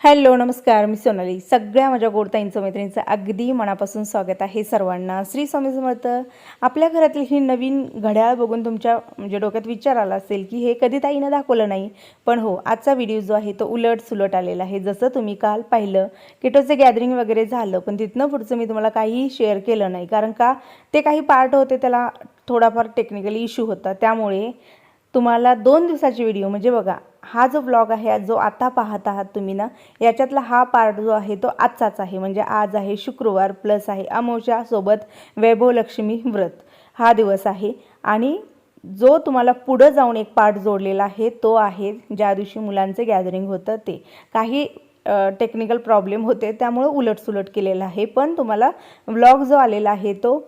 Hello नमस्कार. मी सोनाली. सगळ्या माझ्या गोडताईंचं मैत्रिणीचं अगदी मनापासून स्वागत आहे सर्वांना. श्री स्वामी समर्थ आपल्या घरातील ही नवीन घड्याळ बघून तुमच्या म्हणजे डोक्यात विचार आला असेल की हे कधी ताईनं दाखवलं नाही. पण हो आजचा व्हिडिओ जो आहे तो उलट सुलट आलेला आहे. जसं तुम्ही काल पाहिलं किटोचं गॅदरिंग वगैरे झालं पण तिथनं पुढचं मी तुम्हाला काहीही शेअर केलं नाही. कारण का ते काही पार्ट होते त्याला थोडाफार टेक्निकली इश्यू होता. त्यामुळे तुम्हाला दोन दिवसाची व्हिडिओ म्हणजे बघा हा जो ब्लॉग आहे जो आता पाहत आहात तुम्ही ना याच्यातला हा पार्ट जो आहे तो आजचाच आहे. म्हणजे आज आहे शुक्रवार प्लस आहे अमोशासोबत वैभवलक्ष्मी व्रत. हा दिवस आहे. आणि जो तुम्हाला पुढं जाऊन एक पार्ट जोडलेला आहे तो आहे ज्या दिवशी मुलांचं गॅदरिंग होतं ते. काही टेक्निकल प्रॉब्लेम होते त्यामुळं उलटसुलट केलेलं आहे. पण तुम्हाला व्लॉग जो आलेला आहे तो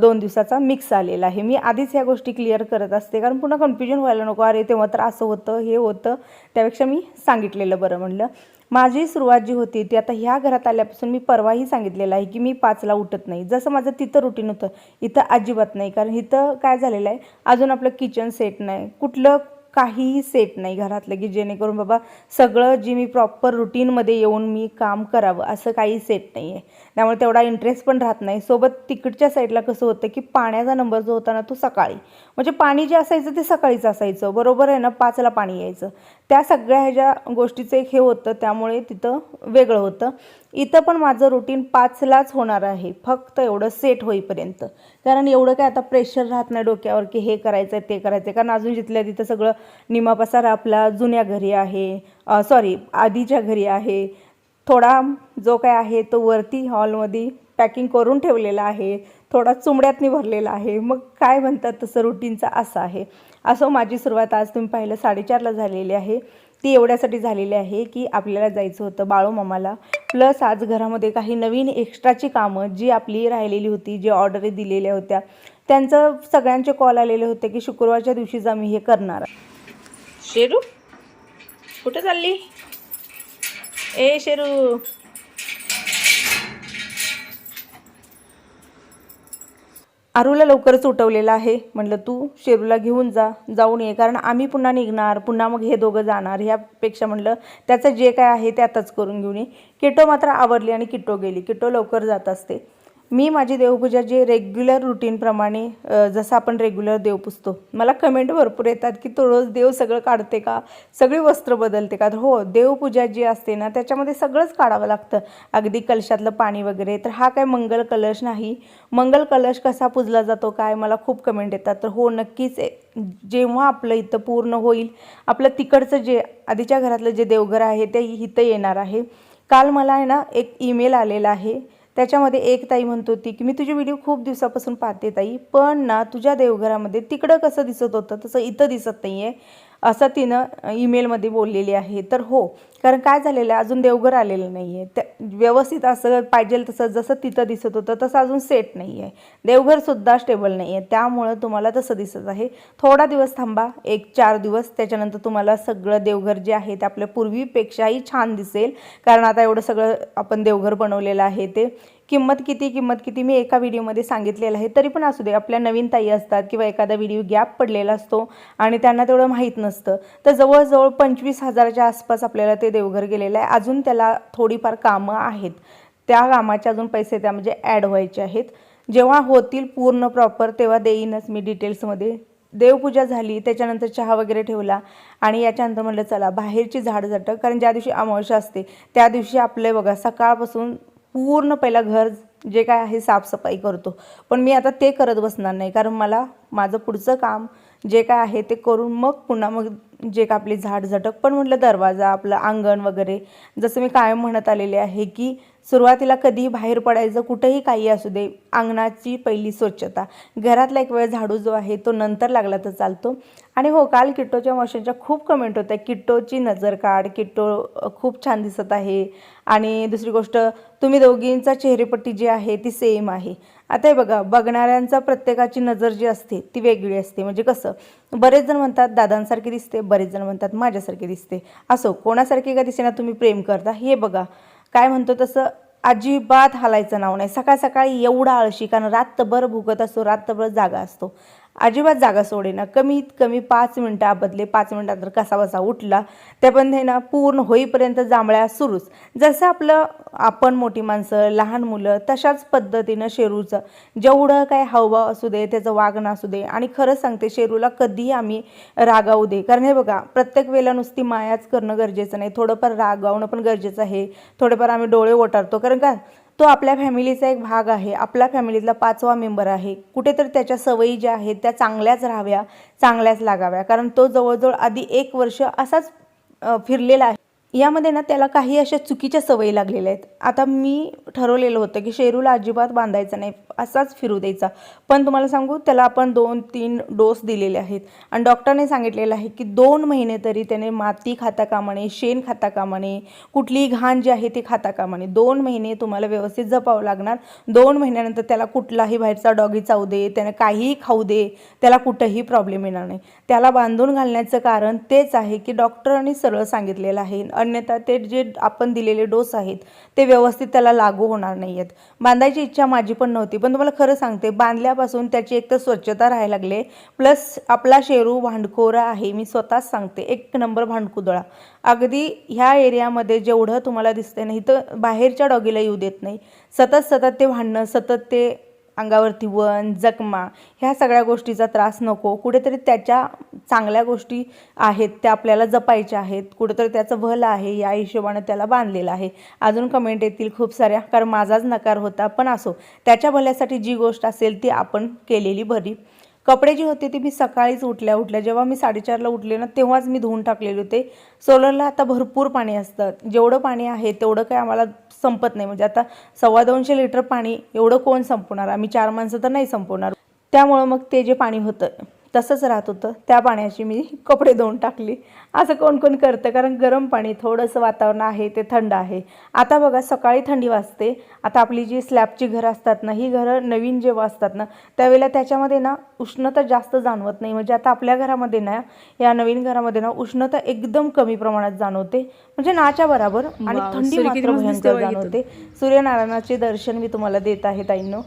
दोन दिवसाचा मिक्स आलेला आहे. मी आधीच ह्या गोष्टी क्लिअर करत असते कारण पुन्हा कन्फ्युजन व्हायला नको. अरे तेव्हा तर असं होतं हे होतं. त्यापेक्षा मी सांगितलेलं बरं म्हणलं. माझी सुरुवात जी होती ती आता ह्या घरात आल्यापासून मी परवाही सांगितलेलं आहे की मी पाचला उठत नाही. जसं माझं तिथं रुटीन होतं इथं अजिबात नाही. कारण इथं काय झालेलं आहे अजून आपलं किचन सेट नाही. कुठलं काहीही सेट नाही घरातलं की जेणेकरून बाबा सगळं जी मी प्रॉपर रुटीनमध्ये येऊन मी काम करावं असं काही सेट नाही आहे त्यामुळे तेवढा इंटरेस्ट पण राहत नाही. सोबत तिकडच्या साईडला कसं होतं की पाण्याचा नंबर जो होता ना तो सकाळी. म्हणजे पाणी जे असायचं ते सकाळीच असायचं. बरोबर आहे ना? पाचला पाणी यायचं. त्या सगळ्या ह्याच्या गोष्टीचं एक हे होतं त्यामुळे तिथं वेगळं होतं. इथं पण माझं रुटीन पाचलाच होणार आहे. फक्त एवढं सेट होईपर्यंत. कारण एवढं काय आता प्रेशर राहत नाही डोक्यावर की हे करायचं आहे ते करायचं आहे कारण अजून जिथल्या तिथं सगळं निमा पसारा आपला जुन्या घरी आहे. सॉरी आधीच्या घरी आहे. थोडा जो काय आहे तो वरती हॉलमध्ये पॅकिंग करून ठेवलेला आहे थोडा चुमड्यातनी भरलेला आहे. मग काय म्हणतात तसं रुटीनचा असं आहे. असं माझी सुरुवात आज तुम्ही पाहिलं साडेचारला झालेली आहे. ती एवढ्यासाठी झालेली आहे की आपल्याला जायचं होतं बाळूमामाला प्लस आज घरामध्ये काही नवीन एक्स्ट्राची कामं जी आपली राहिलेली होती जी ऑर्डरी दिलेल्या होत्या त्यांचं सगळ्यांचे कॉल आलेले होते की शुक्रवारच्या दिवशीच आम्ही हे करणार शेरू कुठे चालली? ए शेरू आरूला लवकरच उठवलेलं आहे. म्हटलं तू शेरूला घेऊन जा. जाऊन ये कारण आम्ही पुन्हा निघणार. पुन्हा मग हे दोघं जाणार. ह्यापेक्षा म्हटलं त्याचं जे काय आहे ते आताच करून घेऊन ये. किटो मात्र आवरली आणि किटो गेली. किटो लवकर जात असते. मी माझी देवपूजा जे रेग्युलर रुटीनप्रमाणे जसं आपण रेग्युलर देव पुजतो मला कमेंट भरपूर येतात की तो रोज देव सगळं काढते का? सगळी वस्त्र बदलते का? तर हो देवपूजा जी असते ना त्याच्यामध्ये सगळंच काढावं लागतं. अगदी कलशातलं पाणी वगैरे तर हा काय मंगल कलश नाही. मंगल कलश कसा पुजला जातो काय मला खूप कमेंट येतात. तर हो नक्कीच जेव्हा आपलं इथं पूर्ण होईल आपलं तिकडचं जे आधीच्या घरातलं जे देवघर आहे ते इथं येणार आहे. काल मला आहे ना एक ईमेल आलेला आहे. त्याच्यामध्ये एक ताई म्हणत होती की मी तुझे व्हिडिओ खूप दिवसापासून पाहते ताई पण ना तुझ्या देवघरामध्ये तिकडं कसं दिसत होतं तसं इथं दिसत नाही आहे असं तिनं ईमेलमध्ये बोललेली आहे. तर हो कारण काय झालेलं आहे अजून देवघर आलेलं नाही आहे त्या व्यवस्थित असं पाहिजे तसं जसं तिथं दिसत होतं तसं अजून सेट नाही आहे देवघरसुद्धा स्टेबल नाही आहे त्यामुळं तुम्हाला तसं दिसत आहे. थोडा दिवस थांबा एक चार दिवस त्याच्यानंतर तुम्हाला सगळं देवघर जे आहे ते आपल्या पूर्वीपेक्षाही छान दिसेल. कारण आता एवढं सगळं आपण देवघर बनवलेलं आहे ते. किंमत किती किंमत किती मी एका व्हिडिओमध्ये सांगितलेलं आहे. तरी पण असू दे आपल्या नवीन ताई असतात किंवा एखादा व्हिडिओ गॅप पडलेला असतो आणि त्यांना तेवढं माहीत नसतं. तर जवळजवळ पंचवीस हजाराच्या आसपास आपल्याला ते देवघर गेलेलं आहे. अजून त्याला थोडीफार कामं आहेत. त्या कामाचे अजून पैसे त्या म्हणजे ॲड व्हायचे आहेत. जेव्हा होतील पूर्ण प्रॉपर तेव्हा देईनच मी डिटेल्समध्ये देवपूजा झाली त्याच्यानंतर चहा वगैरे ठेवला आणि याच्यानंतर म्हटलं चला बाहेरची झाडं जाटं कारण ज्या दिवशी अमावस्या असते त्या दिवशी आपले बघा सकाळपासून पूर्ण पहिला घर जे काय आहे साफसफाई करतो. पण मी आता ते करत बसणार नाही. कारण मला माझं पुढचं काम जे काय आहे ते करून मग पुन्हा मग जे का आपली झाड झटक पण म्हटलं दरवाजा आपलं अंगण वगैरे जसं मी कायम म्हणत आलेले आहे की सुरुवातीला कधीही बाहेर पडायचं कुठंही काही असू दे अंगणाची पहिली स्वच्छता. घरातला एक वेळ झाडू जो आहे तो नंतर लागला तर चालतो. आणि हो काल किट्टोच्या मशीनच्या खूप कमेंट होत्या किट्टोची नजर काढ किट्टो खूप छान दिसत आहे. आणि दुसरी गोष्ट तुम्ही दोघींचा चेहरेपट्टी जी आहे ती सेम आहे. आता हे बघा बघणाऱ्यांचा प्रत्येकाची नजर जी असते ती वेगळी असते. म्हणजे कसं बरेच जण म्हणतात दादांसारखी दिसते. बरेच जण म्हणतात माझ्यासारखी दिसते. असो कोणासारखे का दिसेना तुम्ही प्रेम करता हे बघा. काय म्हणतो तसं अजिबात हालायचं नाव नाही. सकाळ सकाळी एवढा आळशी कारण रात्रभर भुगत असतो रात्रभर जागा असतो. अजिबात जागा सोडेना कमीत कमी पाच मिनटं आबदले पाच मिनटानंतर कसा बसा उठला ते पण हे ना पूर्ण होईपर्यंत जांभळ्या सुरूच. जसं आपलं आपण मोठी माणसं लहान मुलं तशाच पद्धतीनं शेरूचं. जेवढं काय हावभाव असू दे त्याचं वागणं असू दे आणि खरंच सांगते शेरूला कधीही आम्ही रागावू दे. कारण हे बघा प्रत्येक वेळेला नुसती मायाच करणं गरजेचं नाही. थोडंफार रागावणं पण गरजेचं आहे. थोडेफार आम्ही डोळे ओटारतो कारण का? तो आपल्या फॅमिलीचा एक भाग आहे आपल्या फॅमिलीतला पाचवा मेंबर आहे. कुठेतरी त्याच्या सवयी ज्या आहेत त्या चांगल्याच राहाव्या चांगल्याच लागाव्या. कारण तो जवळजवळ आधी एक वर्ष असाच फिरलेला आहे. यामध्ये ना त्याला काही अशा चुकीच्या सवयी लागलेल्या आहेत. आता मी ठरवलेलं होतं की शेरूला अजिबात बांधायचा नाही असाच फिरू द्यायचा. पण तुम्हाला सांगू त्याला आपण दोन तीन डोस दिलेले आहेत. आणि डॉक्टरने सांगितलेलं आहे की दोन महिने तरी त्याने माती खाता कामा नये शेण खाता कामा नये कुठलीही घाण जी आहे ती खाता कामा नये दोन महिने तुम्हाला व्यवस्थित जपावं लागणार. दोन महिन्यानंतर त्याला कुठलाही बाहेरचा डॉगी चावू दे त्याने काहीही खाऊ दे त्याला कुठंही प्रॉब्लेम येणार नाही. त्याला बांधून घालण्याचं कारण तेच आहे की डॉक्टरांनी सरळ सांगितलेलं आहे. अन्यथा ते जे आपण दिलेले डोस आहेत ते व्यवस्थित त्याला लागू होणार नाही आहेत बांधायची इच्छा माझी पण नव्हती पण तुम्हाला खरं सांगते बांधल्यापासून त्याची एक तर स्वच्छता राहायला लागले प्लस आपला शेरू भांडखोरा आहे मी स्वतःच सांगते एक नंबर भांडकुदळा. अगदी ह्या एरियामध्ये जेवढं तुम्हाला दिसतंय नाही तर बाहेरच्या डॉगीला येऊ देत नाही. सतत सतत ते भांडणं सतत ते अंगावरती वन जखमा ह्या सगळ्या गोष्टीचा त्रास नको. कुठेतरी त्याच्या चांगल्या गोष्टी आहेत त्या आपल्याला जपायच्या आहेत. कुठेतरी त्याचं भलं आहे या हिशोबानं त्याला बांधलेलं आहे. अजून कमेंट येतील खूप साऱ्या कारण माझाच नकार होता पण असो. त्याच्या भल्यासाठी जी गोष्ट असेल ती आपण केलेली बरी. कपडे जे होते ते मी सकाळीच उठल्या उठल्या. जेव्हा मी साडेचारला उठले ना तेव्हाच मी धुवून टाकलेले होते. सोलरला आता भरपूर पाणी असतं. जेवढं पाणी आहे तेवढं काय आम्हाला संपत नाही. म्हणजे आता सव्वा दोनशे लिटर पाणी एवढं कोण संपवणार? आम्ही चार माणसं तर नाही संपवणार. त्यामुळं मग ते जे पाणी होतं तसंच राहत होतं. त्या पाण्याची मी कपडे धुवून टाकली. असं कोण कोण करतं? कारण गरम पाणी थोडंसं वातावरण आहे ते थंड आहे. आता बघा सकाळी थंडी वाजते. आता आपली जी स्लॅबची घरं असतात ना ही घरं नवीन जेव्हा असतात ना त्यावेळेला त्याच्यामध्ये ना उष्णता जास्त जाणवत नाही. म्हणजे आता आपल्या घरामध्ये ना या नवीन घरामध्ये ना उष्णता एकदम कमी प्रमाणात जाणवते. म्हणजे नाच्या बराबर. आणि थंडी मात्र भयंकर. जाणवते. सूर्यनारायणाचे दर्शन मी तुम्हाला देत आहे ताईंनो.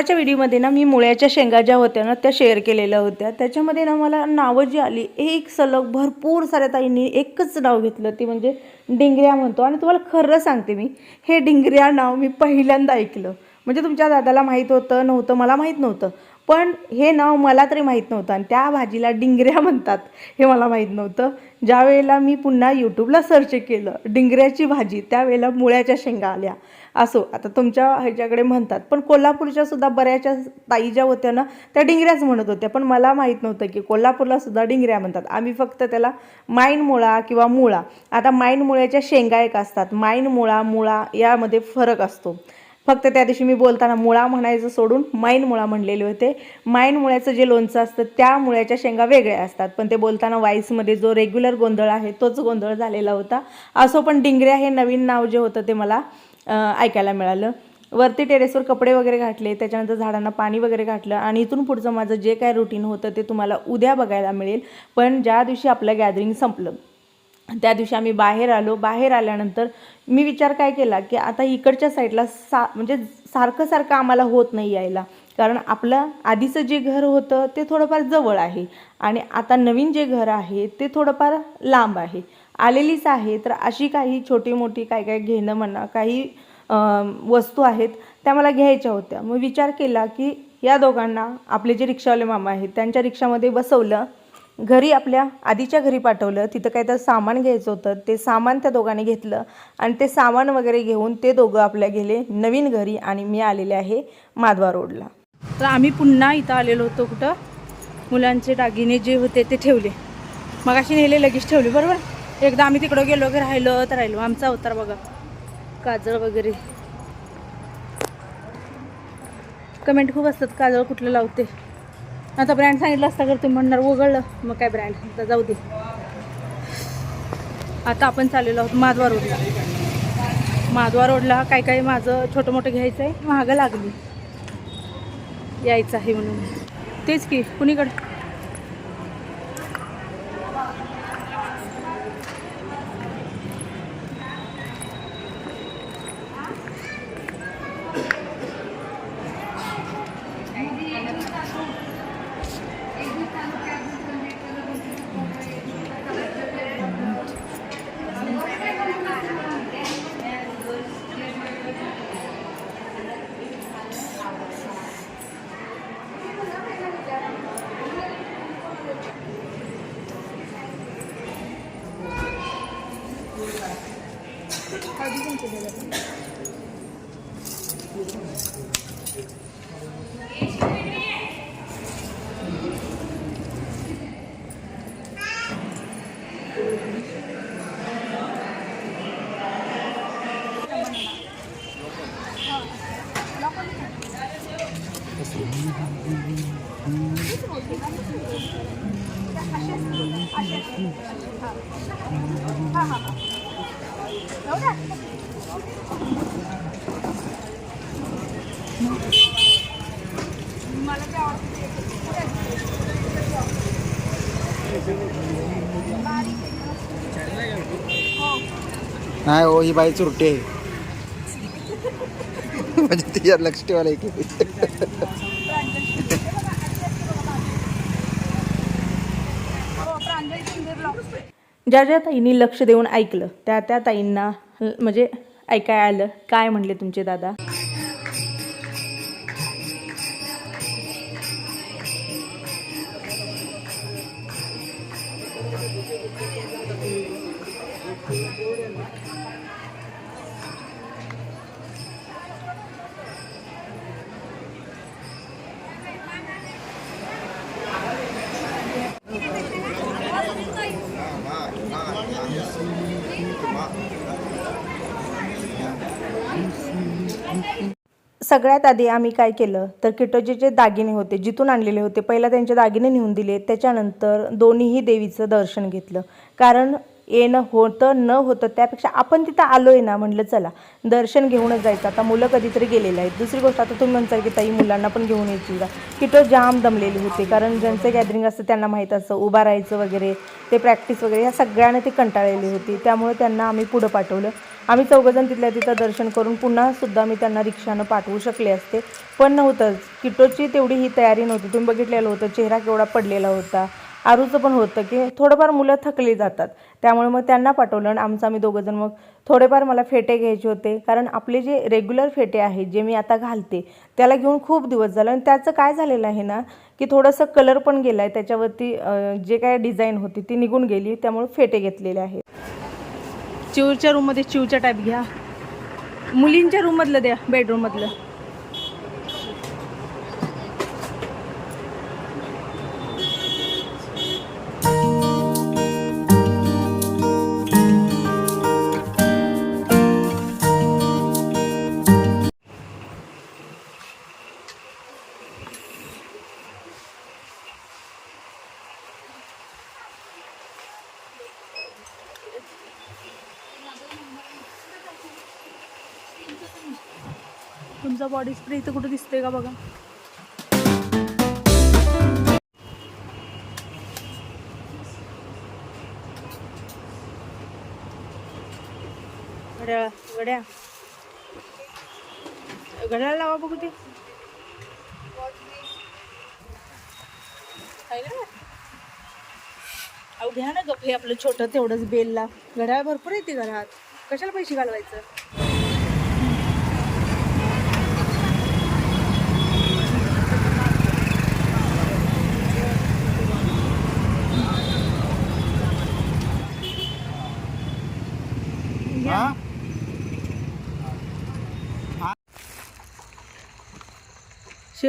परवाच्या व्हिडिओमध्ये ना मी मुळ्याच्या शेंगा ज्या होत्या ना त्या शेअर केलेल्या होत्या. त्याच्यामध्ये ना मला नावं जी आली एक सलग भरपूर साऱ्या ताईंनी एकच नाव घेतलं. ते म्हणजे डिंगऱ्या म्हणतो. आणि तुम्हाला खरं सांगते मी हे डिंगऱ्या नाव मी पहिल्यांदा ऐकलं. म्हणजे तुमच्या दादाला माहीत होतं नव्हतं मला माहीत नव्हतं. पण हे नाव मला तरी माहीत नव्हतं आणि त्या भाजीला डिंगऱ्या म्हणतात हे मला माहीत नव्हतं. ज्या वेळेला मी पुन्हा यूट्यूबला सर्च केलं डिंगऱ्याची भाजी त्यावेळेला मुळ्याच्या शेंगा आल्या. असो आता तुमच्या ह्याच्याकडे म्हणतात पण कोल्हापूरच्या सुद्धा बऱ्याचशा ताई ज्या होत्या ना त्या डिंगऱ्याच म्हणत होत्या. पण मला माहीत नव्हतं की कोल्हापूरला सुद्धा डिंगऱ्या म्हणतात. आम्ही फक्त त्याला माईन मुळा किंवा मुळा. आता माईन मुळ्याच्या शेंगा एक असतात. माईन मुळा मुळा यामध्ये फरक असतो. फक्त त्या दिवशी मी बोलताना मुळा म्हणायचं सोडून माईन मुळा म्हणलेले होते. माईन मुळ्याचं जे लोणचं असतं त्या मुळ्याच्या शेंगा वेगळ्या असतात. पण ते बोलताना वाईसमध्ये जो रेग्युलर गोंधळ आहे तोच गोंधळ झालेला होता. असो पण डिंगऱ्या हे नवीन नाव जे होतं ते मला ऐकायला मिळालं. वरती टेरेसवर कपडे वगैरे घातले त्याच्यानंतर झाडांना पाणी वगैरे घातलं आणि इथून पुढचं माझं जे काय रुटीन होतं ते तुम्हाला उद्या बघायला मिळेल. पण ज्या दिवशी आपलं गॅदरिंग संपलं त्या दिवशी आम्ही बाहेर आलो. बाहेर आल्यानंतर मी विचार काय केला की आता इकडच्या साईडला सा म्हणजे सारखं सारखं आम्हाला होत नाही यायला. कारण आपलं आधीचं जे घर होतं ते थोडंफार जवळ आहे. आणि आता नवीन जे घर आहे ते थोडंफार लांब आहे. आलेलीच आहे. तर अशी काही छोटी मोठी काय काय घेणं म्हणा काही वस्तू आहेत त्या मला घ्यायच्या होत्या. मग विचार केला की या दोघांना आपले जे रिक्षावाले मामा आहेत त्यांच्या रिक्षामध्ये बसवलं. घरी आपल्या आधीच्या घरी पाठवलं तिथं काय तर सामान घ्यायचं होतं ते सामान त्या दोघांनी घेतलं आणि ते सामान वगैरे घेऊन ते दोघं आपल्या गेले नवीन घरी आणि मी आलेले आहे माधवा रोडला. तर आम्ही पुन्हा इथं आलेलो होतो कुठं? मुलांचे दागिने जे होते ते ठेवले. मग अशी नेले लगेच ठेवले बरोबर? एकदा आम्ही तिकडं गेलो की राहिलो तर राहिलो. आमचा अवतार बघा काजळ वगैरे. कमेंट खूप असतात काजळ कुठलं लावते? आता ब्रँड सांगितलं असता तर तुम्ही म्हणणार उघडलं मग काय ब्रँड आता जाऊ दे. आता आपण चाललेलो आहोत माधवा रोडला माधवा रोडला काय काय माझं छोटं मोठं घ्यायचं आहे महागं लागली. यायचं आहे म्हणून. तेच की कुणीकडं? 好好好。नाही हो ही बाई चुरटी आहे. म्हणजे तिच्यावर लक्ष ठेवायला ज्या ज्या ताईंनी लक्ष देऊन ऐकलं त्या त्या ताईंना म्हणजे ऐकाय आलं. काय म्हणले तुमचे दादा? सगळ्यात आधी आम्ही काय केलं? तर किटोचे जे दागिने होते जिथून आणलेले होते पहिला त्यांचे दागिने नेऊन दिले. त्याच्यानंतर दोन्हीही देवीचं दर्शन घेतलं. कारण येणं होतं न होतं त्यापेक्षा आपण तिथं आलो आहे ना म्हटलं चला दर्शन घेऊनच जायचं. आता मुलं कधीतरी गेलेलं आहेत. दुसरी गोष्ट आता तुम्ही म्हणताल की ताई मुलांना पण घेऊन यायची का किटो जाम दमलेले होते कारण ज्यांचं गॅदरिंग असतं त्यांना माहीत असतं. उभा राहायचं वगैरे ते प्रॅक्टिस वगैरे ह्या सगळ्यांना ते कंटाळलेली होती. त्यामुळे त्यांना आम्ही पुढं पाठवलं. आम्ही चौघजण तिथल्या तिथं दर्शन करून पुन्हा सुद्धा मी त्यांना रिक्षानं पाठवू शकले असते. पण नव्हतंच. किटोची तेवढी ही तयारी नव्हती. तुम्ही बघितलेलं होतं चेहरा केवढा पडलेला होता. आरूचं पण होतं की थोडंफार मुलं थकली जातात. त्यामुळे मग त्यांना पाठवलं आणि आमचं आम्ही दोघंजण मग थोडेफार मला फेटे घ्यायचे होते. कारण आपले जे रेग्युलर फेटे आहेत जे मी आता घालते त्याला घेऊन खूप दिवस झालं आणि त्याचं काय झालेलं आहे ना की थोडंसं कलर पण गेला आहे त्याच्यावरती जे काय डिझाईन होती ती निघून गेली. त्यामुळे फेटे घेतलेले आहेत. चिवच्या रूममध्ये चिवच्या टाईप घ्या. मुलींच्या रूममधलं द्या बेडरूममधलं तुमचा बॉडी स्प्रे इथं कुठं दिसतंय का बघा? घड्याळ घड्या घड्याळ लावा बघू ते. अहो घ्या ना गप हे आपलं छोटं तेवढंच बेलला. घड्याळ भरपूर येते घरात. कशाला पैसे घालवायचं?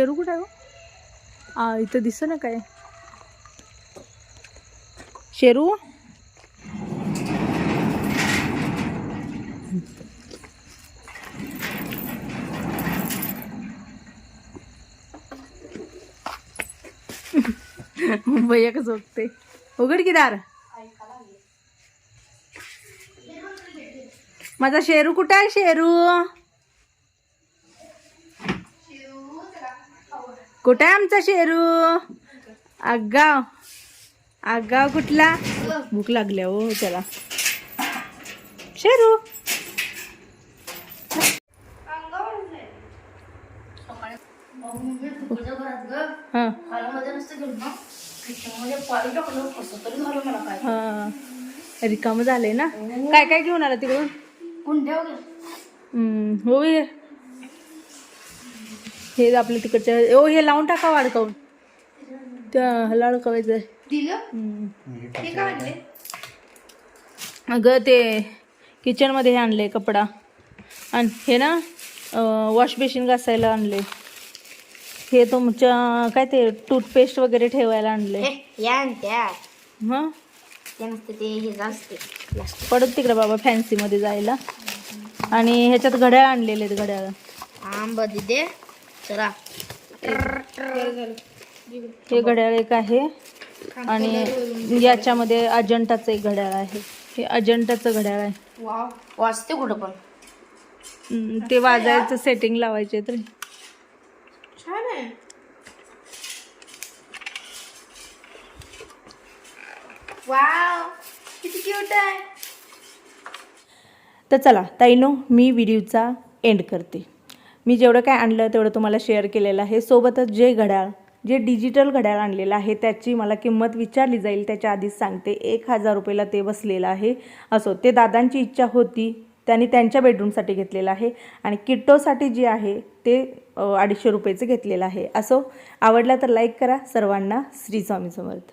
शेरू कुठं आहे इथं दिसत ना काय? शेरू? भैया कसं झोपते उघड की दार. माझा शेरू कुठं आहे शेरू? कुठं आहे आमचा शेरू? आगाव आगाव कुठला? भूक लागल्या हो त्याला. शेरू. हा. हा. रिकाम झाले ना? काय काय घेऊन आला तिकडून? हम्म, हो हे आपल्या तिकडच्या ओ हे लावून टाका वाडकावून. त्या ह्याला अडकवायचं हम्म. अगं ते किचनमध्ये हे आणलंय कपडा. आणि हे ना वॉश बेसिन घासायला आणले. हे तुमच्या काय ते टूथपेस्ट वगैरे ठेवायला आणले. हां हे पडत तिकडे बाबा फॅन्सीमध्ये जायला. आणि ह्याच्यात घड्याळ आणलेले आहेत घड्याळ. आंबा दिदे चला. हे घड्याळ एक आहे. आणि याच्यामध्ये अजंठाचं एक घड्याळ आहे. हे अजंठाचं घड्याळ आहे. वाचते कुठं पण. ते वाजायचं सेटिंग लावायचे तर. छान आहे. वाव. किती क्यूट आहे. तर चला ताईनो मी व्हिडिओचा एंड करते. मी जेवढं काय आणलं तेवढं तुम्हाला शेअर केलेलं आहे. सोबतच जे घड्याळ जे डिजिटल घड्याळ आणलेलं आहे त्याची मला किंमत विचारली जाईल. त्याच्या आधीच सांगते. एक हजार रुपयाला ते बसलेलं आहे. असो ते दादांची इच्छा होती. त्यांनी त्यांच्या बेडरूमसाठी घेतलेलं आहे. आणि किट्टोसाठी जे आहे ते अडीचशे रुपयेचं घेतलेलं आहे. असो आवडला तर लाईक करा. सर्वांना श्री स्वामी समर्थ.